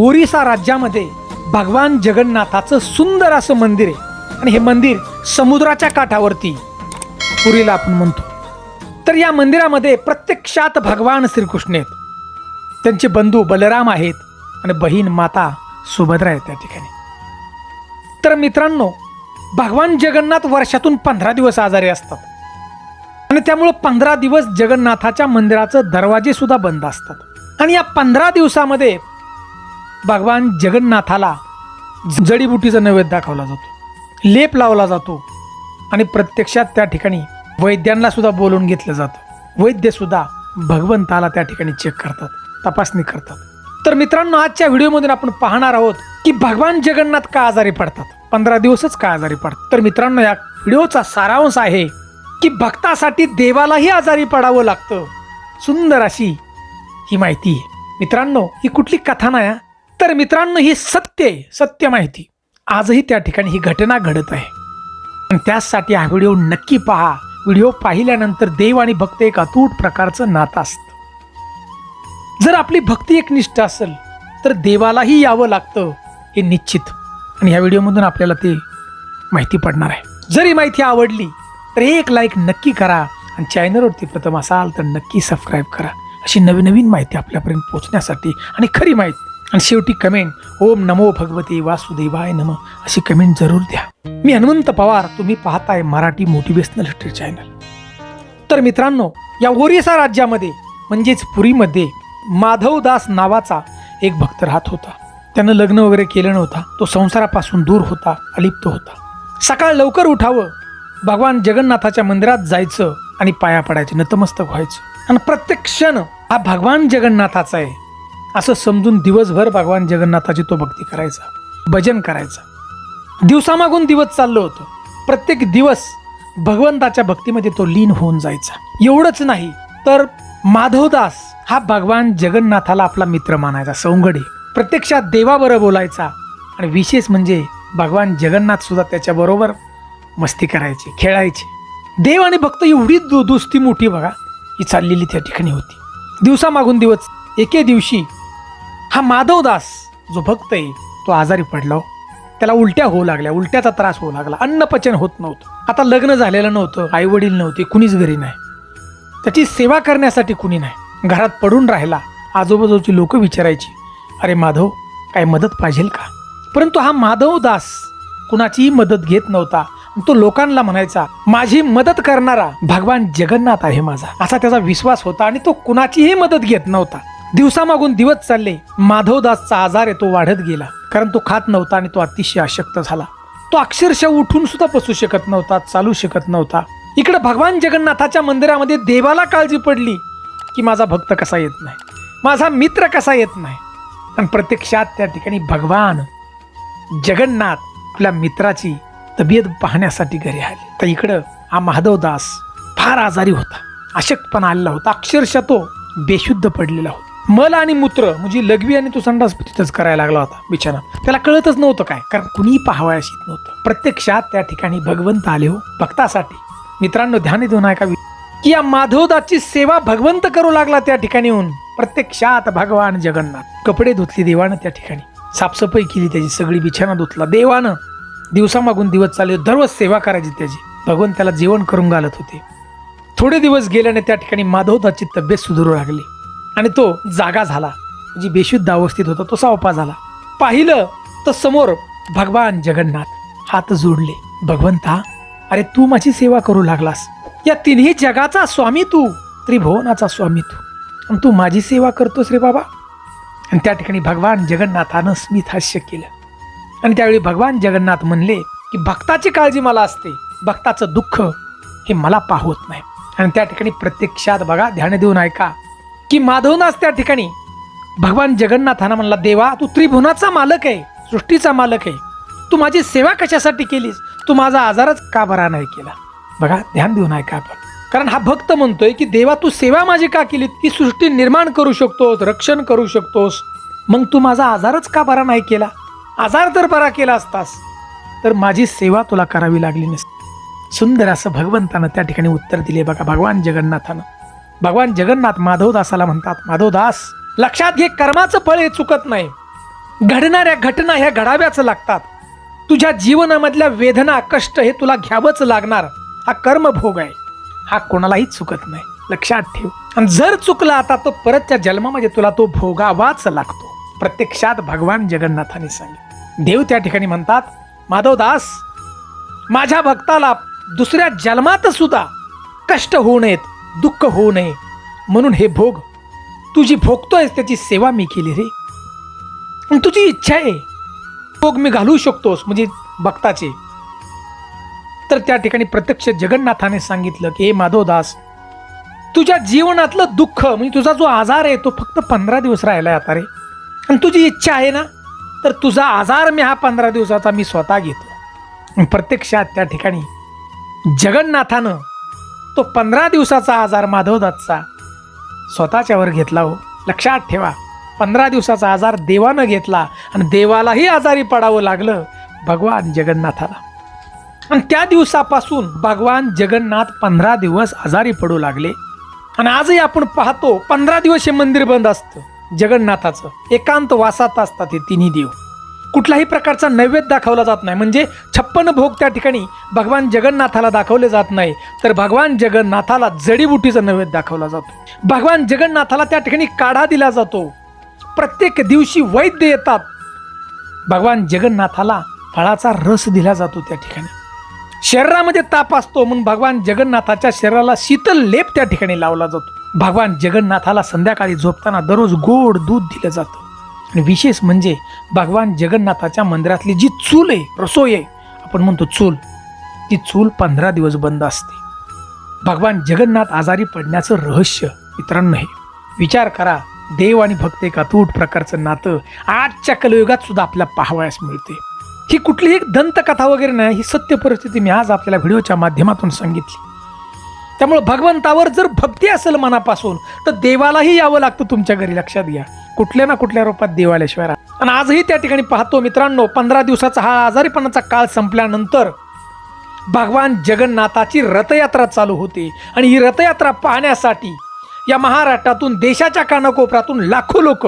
ओरिसा राज्यामध्ये भगवान जगन्नाथाचं सुंदर असं मंदिर आहे. आणि हे मंदिर समुद्राच्या काठावरती पुरीला आपण म्हणतो. तर या मंदिरामध्ये प्रत्यक्षात भगवान श्रीकृष्ण आहेत. त्यांचे बंधू बलराम आहेत आणि बहीण माता सुभद्रा आहेत त्या ठिकाणी. तर मित्रांनो भगवान जगन्नाथ वर्षातून पंधरा दिवस आजारी असतात. आणि त्यामुळं पंधरा दिवस जगन्नाथाच्या मंदिराचं दरवाजे सुद्धा बंद असतात. आणि या पंधरा दिवसामध्ये भगवान जगन्नाथाला जडीबुटीचा नैवेद्य दाखवला जातो. लेप लावला जातो आणि प्रत्यक्षात त्या ठिकाणी वैद्यांना सुद्धा बोलवून घेतलं जातं. वैद्यसुद्धा भगवंताला त्या ठिकाणी चेक करतात तपासणी करतात. तर मित्रांनो आजच्या व्हिडिओमधून आपण पाहणार आहोत की भगवान जगन्नाथ का आजारी पडतात? पंधरा दिवसच का आजारी पडतात? तर मित्रांनो या व्हिडिओचा सारांश आहे की भक्तासाठी देवालाही आजारी पडावं लागतं. सुंदर अशी ही माहिती आहे. मित्रांनो ही कुठली कथा नाही तर मित्रांनो ही सत्य आहे सत्य माहिती. आजही त्या ठिकाणी ही घटना घडत आहे. त्याचसाठी हा व्हिडिओ नक्की पहा. व्हिडिओ पाहिल्यानंतर देव आणि भक्त एक अतूट प्रकारचं नातं असतं. जर आपली भक्ती एक निष्ठ असेल तर देवालाही यावं लागतं हे निश्चित. आणि ह्या व्हिडिओमधून आपल्याला ते माहिती पडणार आहे. जर ही माहिती आवडली तर एक लाईक नक्की करा आणि चॅनलवरती प्रथम असाल तर नक्की सबस्क्राईब करा. अशी नवीन नवीन माहिती आपल्यापर्यंत पोहोचण्यासाठी आणि खरी माहिती आणि शेवटी कमेंट ओम नमो भगवते वासुदेवाय नम. अशी कमेंट जरूर द्या. मी हनुमंत पवार तुम्ही पाहताय मराठी मोटिवेशनल हिस्ट्री चॅनल तर मित्रांनो या ओरिसा राज्यामध्ये म्हणजेच पुरीमध्ये माधवदास नावाचा एक भक्त राहत होता. त्यानं लग्न वगैरे केलं नव्हता. तो संसारापासून दूर होता अलिप्त होता. सकाळ लवकर उठावं भगवान जगन्नाथाच्या मंदिरात जायचं आणि पाया पडायचं नतमस्तक व्हायचं. आणि प्रत्येक क्षण हा भगवान जगन्नाथाचा आहे. असं समजून दिवसभर भगवान जगन्नाथाची तो भक्ती करायचा भजन करायचा. दिवसामागून दिवस चाललं होतं. प्रत्येक दिवस भगवंताच्या भक्तीमध्ये तो लीन होऊन जायचा. एवढंच नाही तर माधवदास हा भगवान जगन्नाथाला आपला मित्र मानायचा सौंगडे. प्रत्यक्षात देवाबरोबर बोलायचा आणि विशेष म्हणजे भगवान जगन्नाथ सुद्धा त्याच्याबरोबर मस्ती करायची खेळायची. देव आणि भक्त एवढी दु दुस्ती मोठी बघा ही चाललेली त्या ठिकाणी होती. दिवसामागून दिवस एके दिवशी हा माधवदास जो भक्त आहे तो आजारी पडला हो. त्याला उलट्या होऊ लागल्या उलट्याचा त्रास होऊ लागला. अन्नपचन होत नव्हतं. आता लग्न झालेलं नव्हतं आई वडील नव्हते कुणीच घरी नाही. त्याची सेवा करण्यासाठी कुणी नाही. घरात पडून राहिला आजूबाजूची लोक विचारायची अरे माधव काय मदत पाहिजे का? परंतु हा माधवदास कुणाचीही मदत घेत नव्हता. तो लोकांना म्हणायचा माझी मदत करणारा भगवान जगन्नाथ आहे माझा. असा त्याचा विश्वास होता आणि तो कुणाचीही मदत घेत नव्हता. दिवसामागून दिवस चालले माधवदासचा आजार येतो तो वाढत गेला. कारण तो खात नव्हता आणि तो अतिशय अशक्त झाला. तो अक्षरशः उठून सुद्धा बसू शकत नव्हता चालू शकत नव्हता. इकडे भगवान जगन्नाथाच्या मंदिरामध्ये देवाला काळजी पडली की माझा भक्त कसा येत नाही माझा मित्र कसा येत नाही. पण प्रत्यक्षात त्या ठिकाणी भगवान जगन्नाथ आपल्या मित्राची तब्येत पाहण्यासाठी घरी आले. तर इकडं हा माधवदास फार आजारी होता अशक्तपणा आलेला होता. अक्षरशः तो बेशुद्ध पडलेला होता. मल आणि मूत्र म्हणजे लघवी आणि तो संडास तिथंच करायला लागला होता बिछाना. त्याला कळतच नव्हतं काय कारण कुणीही पाहावयास येत नव्हतं. प्रत्यक्षात त्या ठिकाणी भगवंत आले हो भक्तासाठी. मित्रांनो ध्यान देऊन ऐका. की या माधवदाची सेवा भगवंत करू लागला त्या ठिकाणी येऊन. प्रत्यक्षात भगवान जगन्नाथ. कपडे धुतले देवानं त्या ठिकाणी. साफसफाई केली त्याची सगळी बिछाना धुतला देवानं. दिवसामागून दिवस चालले दररोज सेवा करायची त्याची. भगवंत त्याला जेवण करून घालत होते. थोडे दिवस गेल्याने त्या ठिकाणी माधवदाची तब्येत सुधारू लागली. आणि तो जागा झाला. जी बेशुद्ध अवस्थेत होता तो सावपा झाला. पाहिलं तर समोर भगवान जगन्नाथ हात जोडले. भगवंता अरे तू माझी सेवा करू लागलास. या तिन्ही जगाचा स्वामी तू त्रिभुवनाचा स्वामी तू. आणि तू माझी सेवा करतोस रे बाबा. आणि त्या ठिकाणी भगवान जगन्नाथानं स्मित हास्य केलं. आणि त्यावेळी भगवान जगन्नाथ म्हणले की भक्ताची काळजी मला असते. भक्ताचं दुःख हे मला पाहत नाही. आणि त्या ठिकाणी प्रत्यक्षात बघा ध्यान देऊन ऐका. की माधवनाच त्या ठिकाणी भगवान जगन्नाथानं म्हणला देवा तू त्रिभुवनाचा मालक आहे सृष्टीचा मालक आहे. तू माझी सेवा कशासाठी केलीस? तू माझा आजारच का बरा नाही केला? बघा ध्यान देऊन ऐका आपण. कारण हा भक्त म्हणतोय की देवा तू सेवा माझी का केली ती सृष्टी निर्माण करू शकतोस रक्षण करू शकतोस. मग तू माझा आजारच का बरा नाही केला? आजार जर बरा केला असतास. तर माझी सेवा तुला करावी लागली नसती. सुंदर असं भगवंतानं त्या ठिकाणी उत्तर दिले. बघा भगवान जगन्नाथानं भगवान जगन्नाथ माधवदासाला म्हणतात माधवदास लक्षात घे कर्माचं फळ हे चुकत नाही. घडणाऱ्या घटना ह्या घडाव्याच लागतात. तुझ्या जीवनामधल्या वेदना कष्ट हे तुला घ्यावंच लागणार. हा कर्मभोग आहे. हा कोणालाही चुकत नाही. लक्षात ठेव. आणि जर चुकला आता तो परतच्या जन्मामध्ये तुला तो भोगावाच लागतो. प्रत्यक्षात भगवान जगन्नाथाने सांगितलं. देव त्या ठिकाणी म्हणतात माधवदास माझ्या भक्ताला दुसऱ्या जन्मात सुद्धा कष्ट होऊ नयेत. दुःख होऊ नये. म्हणून हे भोग तुझी भोगतोयस त्याची सेवा मी केली रे. आणि तुझी इच्छा आहे. भोग मी घालू शकतोस म्हणजे भक्ताचे. तर त्या ठिकाणी प्रत्यक्ष जगन्नाथाने सांगितलं की हे माधवदास तुझ्या जीवनातलं दुःख म्हणजे तुझा जो आजार आहे तो फक्त पंधरा दिवस राहिला आता रे. आणि तुझी इच्छा आहे ना तर तुझा आजार मी हा पंधरा दिवसाचा मी स्वतः घेतो. प्रत्यक्षात त्या ठिकाणी जगन्नाथानं तो पंधरा दिवसाचा आजार माधवदासचा स्वतःच्यावर घेतला हो. लक्षात ठेवा. पंधरा दिवसाचा आजार देवानं घेतला आणि देवालाही आजारी पडावं लागलं भगवान जगन्नाथाला. आणि त्या दिवसापासून भगवान जगन्नाथ पंधरा दिवस आजारी पडू लागले. आणि आजही आपण पाहतो पंधरा दिवस हे मंदिर बंद असतं. जगन्नाथाचं. एकांत वासात असतात हे तिन्ही देव. कुठलाही प्रकारचा नैवेद्य दाखवला जात नाही. म्हणजे छप्पन भोग त्या ठिकाणी भगवान जगन्नाथाला दाखवले जात नाही. तर भगवान जगन्नाथाला जडीबुटीचा नैवेद्य दाखवला जातो. भगवान जगन्नाथाला त्या ठिकाणी काढा दिला जातो. प्रत्येक दिवशी वैद्य येतात. भगवान जगन्नाथाला फळाचा रस दिला जातो त्या ठिकाणी. शरीरामध्ये ताप असतो म्हणून भगवान जगन्नाथाच्या शरीराला शीतल लेप त्या ठिकाणी लावला जातो. भगवान जगन्नाथाला संध्याकाळी झोपताना दररोज गोड दूध दिलं जातं. विशेष म्हणजे भगवान जगन्नाथाच्या मंदिरातली जी चूल आहे रसोई आहे आपण म्हणतो चूल ती चूल पंधरा दिवस बंद असते. भगवान जगन्नाथ आजारी पडण्याचं रहस्य मित्रांनो हे विचार करा देव आणि भक्त एक अतूट प्रकारचं नातं आजच्या कलयुगात सुद्धा आपल्याला पाहावयास मिळते. ही कुठलीही दंतकथा वगैरे नाही ही सत्य परिस्थिती मी आज आपल्याला व्हिडिओच्या माध्यमातून सांगितली. त्यामुळे भगवंतावर जर भक्ती असेल मनापासून तर देवालाही यावं लागतं तुमच्या घरी लक्षात घ्या. कुठल्या ना कुठल्या रूपात देव आणि आजही त्या ठिकाणी पाहतो मित्रांनो पंधरा दिवसाचा हा आजारीपणाचा काळ संपल्यानंतर भगवान जगन्नाथाची रथयात्रा चालू होते. आणि ही रथयात्रा पाहण्यासाठी या महाराष्ट्रातून देशाच्या कानाकोपऱ्यातून लाखो लोक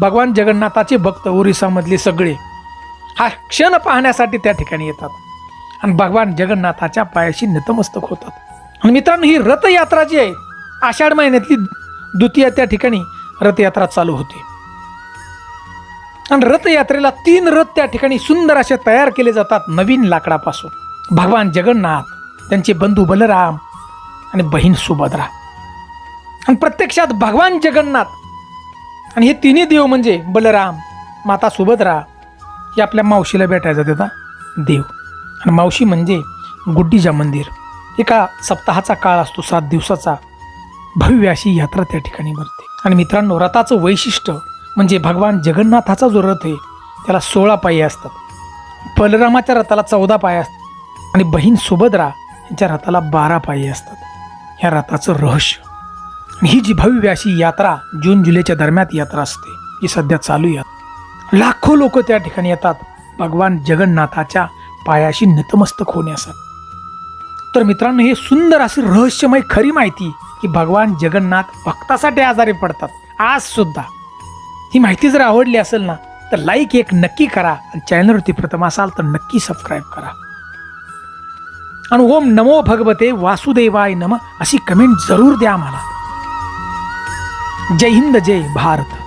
भगवान जगन्नाथाचे भक्त ओरिसामधले सगळे हा क्षण पाहण्यासाठी त्या ठिकाणी येतात. आणि भगवान जगन्नाथाच्या पायाशी नतमस्तक होतात. आणि मित्रांनो ही रथयात्रा जी आहे आषाढ महिन्यातली द्वितीय त्या ठिकाणी रथयात्रा चालू होते. आणि रथयात्रेला तीन रथ त्या ठिकाणी सुंदर असे तयार केले जातात नवीन लाकडापासून. भगवान जगन्नाथ त्यांचे बंधू बलराम आणि बहीण सुभद्रा. आणि प्रत्यक्षात भगवान जगन्नाथ आणि हे तिन्ही देव म्हणजे बलराम माता सुभद्रा हे आपल्या मावशीला भेटायचा त्याचा देव. आणि मावशी म्हणजे गुड्डीजा मंदिर. एका सप्ताहाचा काळ असतो सात दिवसाचा. भव्य अशी यात्रा त्या ठिकाणी भरते. आणि मित्रांनो रथाचं वैशिष्ट्य म्हणजे भगवान जगन्नाथाचा जो रथ आहे त्याला सोळा पायी असतात. बलरामाच्या रथाला चौदा पाय असतात. आणि बहीण सुभद्रा यांच्या रथाला बारा पायी असतात. ह्या रथाचं रहस्य. आणि ही जी भव्य अशी यात्रा जून जुलैच्या दरम्यान यात्रा असते जी सध्या चालू आहे. लाखो लोक त्या ठिकाणी येतात भगवान जगन्नाथाच्या पायाशी नतमस्तक होण्यासाठी. तर मित्रांनो हे सुंदर अशी रहस्यमय खरी माहिती की भगवान जगन्नाथ भक्तासाठी आजारी पडतात. आज सुद्धा. ही माहिती जर आवडली असेल ना तर लाईक एक नक्की करा आणि चॅनलवरती प्रथम असाल तर नक्की सबस्क्राईब करा. आणि ओम नमो भगवते वासुदेवाय नम अशी कमेंट जरूर द्या मला जय हिंद जय भारत.